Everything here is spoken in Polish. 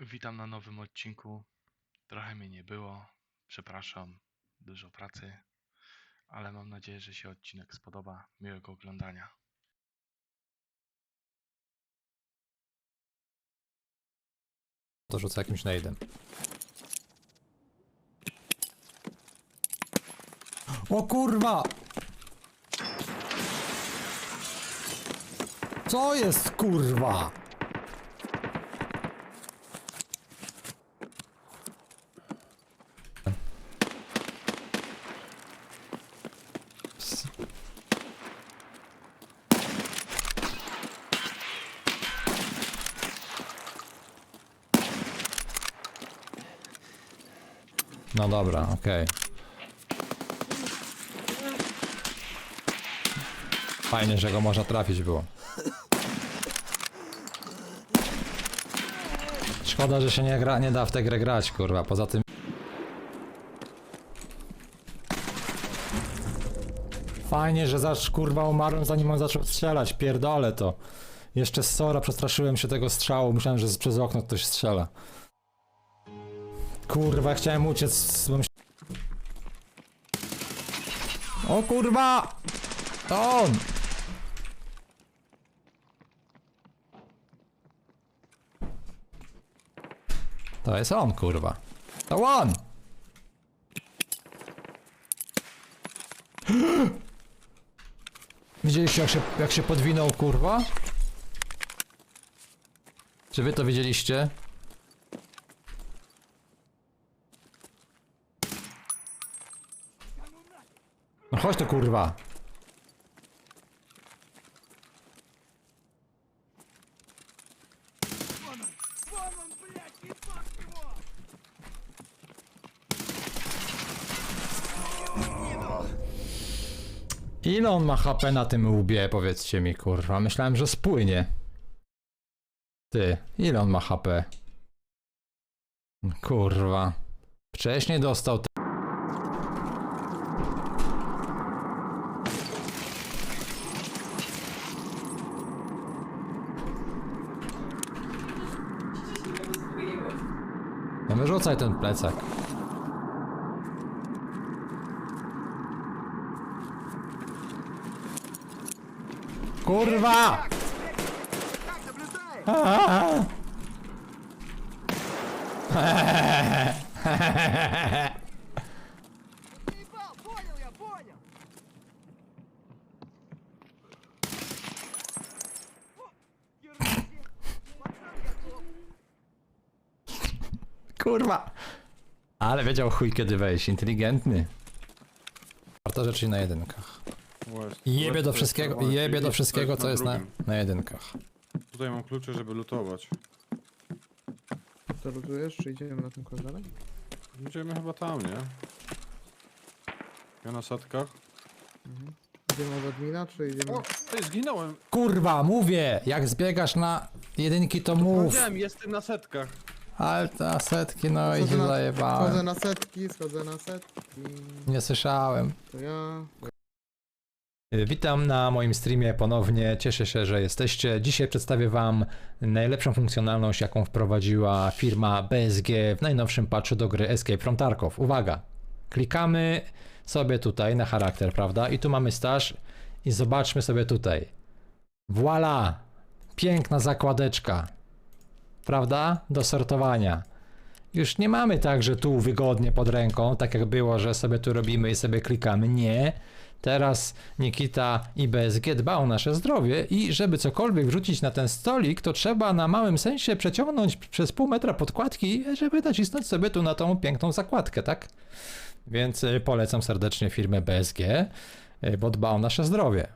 Witam na nowym odcinku. Trochę mnie nie było. Przepraszam, dużo pracy, ale mam nadzieję, że się odcinek spodoba. Miłego oglądania. To rzucę jakimś nade'em. O kurwa! Co jest kurwa? No dobra, okej. Fajnie, że go można trafić było. Szkoda, że się nie, gra, nie da w tę grę grać, kurwa. Poza tym... Fajnie, że zaś kurwa umarłem zanim on zaczął strzelać. Pierdolę to. Jeszcze z Sora przestraszyłem się tego strzału. Myślałem, że przez okno ktoś strzela. Kurwa, chciałem uciec. O kurwa! To on! To jest on, kurwa. To on! Widzieliście jak się, jak się podwinął, kurwa? Czy wy to widzieliście? No chodź tu kurwa. Ile on ma HP na tym łbie, powiedzcie mi, kurwa. Myślałem, że spłynie. Ty, ile on ma HP? Kurwa. Wcześniej dostał No wyrzucaj ten plecak. Kurwa! Aaa! Kurwa! Ale wiedział chuj kiedy wejść, inteligentny. Warto rzeczy na jedynkach. Jebie do wszystkiego, jebie do wszystkiego co jest na, na jedynkach. Tutaj mam klucze, żeby lutować. To lutujesz, czy idziemy na tym kozarek? Idziemy chyba tam, nie? Ja na setkach. Idziemy od admina, czy idziemy... O, ty, zginąłem! Kurwa, mówię! Jak zbiegasz na jedynki to mów. Powiedziałem, jestem na setkach. Ale ta setki no i się na- Schodzę zajebałem. na setki, schodzę na setki. Nie słyszałem. To ja... Witam na moim streamie ponownie. Cieszę się, że jesteście. Dzisiaj przedstawię Wam najlepszą funkcjonalność, jaką wprowadziła firma BSG w najnowszym patchu do gry Escape from Tarkov. Uwaga! Klikamy sobie tutaj na charakter, prawda? I tu mamy staż i zobaczmy sobie tutaj. Voila! Piękna zakładeczka. Prawda? Do sortowania. Już nie mamy tak, że tu wygodnie pod ręką, tak jak było, że sobie tu robimy i sobie klikamy. Nie. Teraz Nikita i BSG dba o nasze zdrowie i żeby cokolwiek wrzucić na ten stolik, to trzeba na małym sensie przeciągnąć przez pół metra podkładki, żeby nacisnąć sobie tu na tą piękną zakładkę, tak? Więc y, polecam serdecznie firmę BSG, y, bo dba o nasze zdrowie.